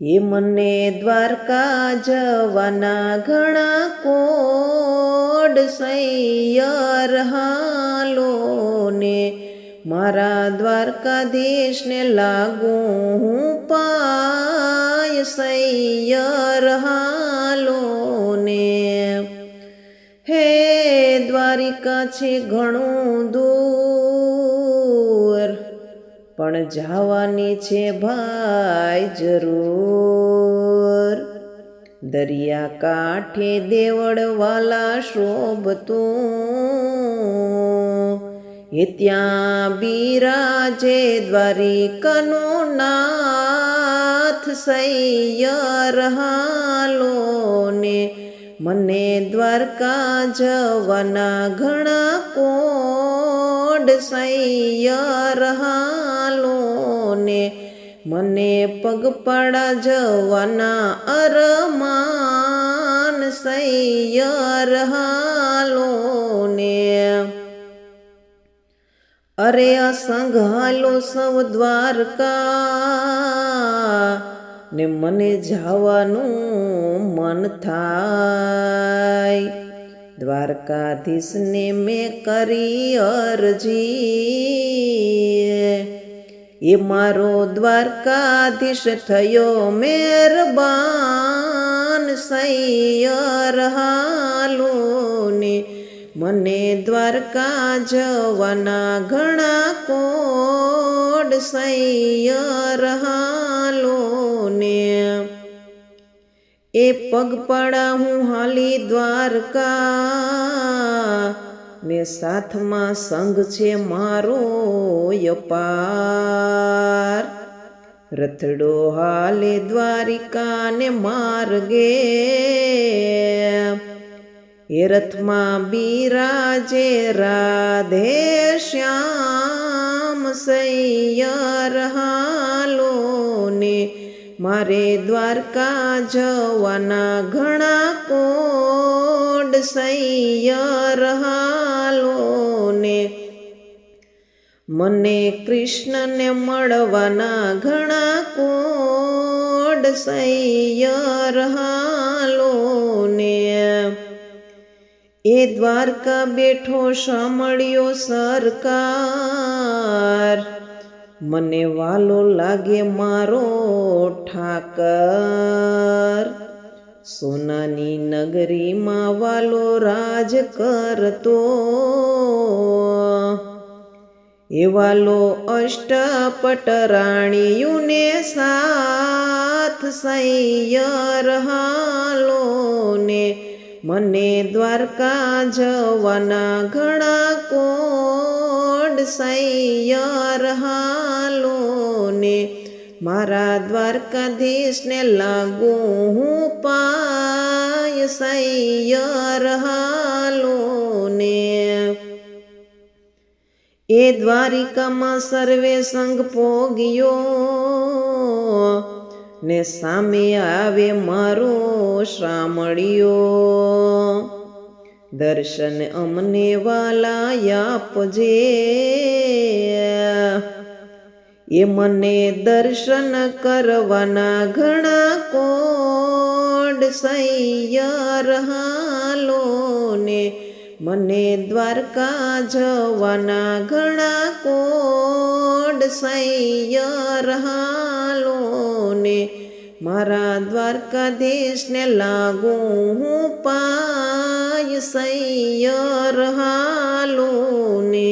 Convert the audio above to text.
એ મને દ્વારકા જવાના ઘણા કોડ સૈયર હાલો ને મારા દ્વારકાધીશને લાગુ હું પાય સૈયર હાલો ને હે દ્વારિકા છે ઘણું દૂર. પણ જવાની છે ભાઈ જરૂર. દરિયા કાંઠે દેવળવાલા શોભતું એ ત્યાં બિરાજે દ્વારિકનો નાથ સૈયર હાલો ને મને દ્વારકા જવાના ઘણા કોડ સૈયર ને મને પગપાળા જવાના અરમાન સૈયર હાલો ને અરે સંઘાલો સૌ દ્વારકા ને મને જવાનું મન થાય. દ્વારકાધીશને મેં કરી અરજી. એ મારો દ્વારકાધીશ થયો મેરબાન સૈયર હાલુને. મને દ્વારકા જવાના ઘણા કોડ સૈયર હાલો એ પગપાળા હું હાલી દ્વારકા. ને સાથમાં સંગ છે મારો યપાર. રથડો હાલે દ્વારિકા ને માર્ગે. એ રથમાં બિરાજે રાધે શ્યામ સૈયર હાલો ને મારે દ્વારકા જવાના ઘણા કોડ સૈયર હાલો ને મને કૃષ્ણને મળવાના ઘણા કોડ સૈયર હાલો ને એ દ્વારકા બેઠો સાંભળ્યો સરકાર. મને વાલો લાગે મારો ઠાકર. સોનાની નગરીમાં વાલો રાજ કરતો. એ વાલો અષ્ટપટ રાણીયુને સાથ સૈયર હાલો ને મને દ્વારકા જવાના ઘણા કોડ સૈયર હાલો ને મારા દ્વારકાધીશને લાગુ હું પાય સૈયર હાલો ને એ દ્વારિકામાં સર્વે સંગ પોગ્યો ને સામે આવે મારો શ્રામળિયો દર્શન અમને વાલા આપજે. એ મને દર્શન કરવાના ઘણા કોડ સૈયર હાલો ને મને દ્વારકા જવાના ઘણા કોડ સૈયર હાલો મારા દ્વારકાધીશને લાગુ હું પાય સૈયર હાલુને.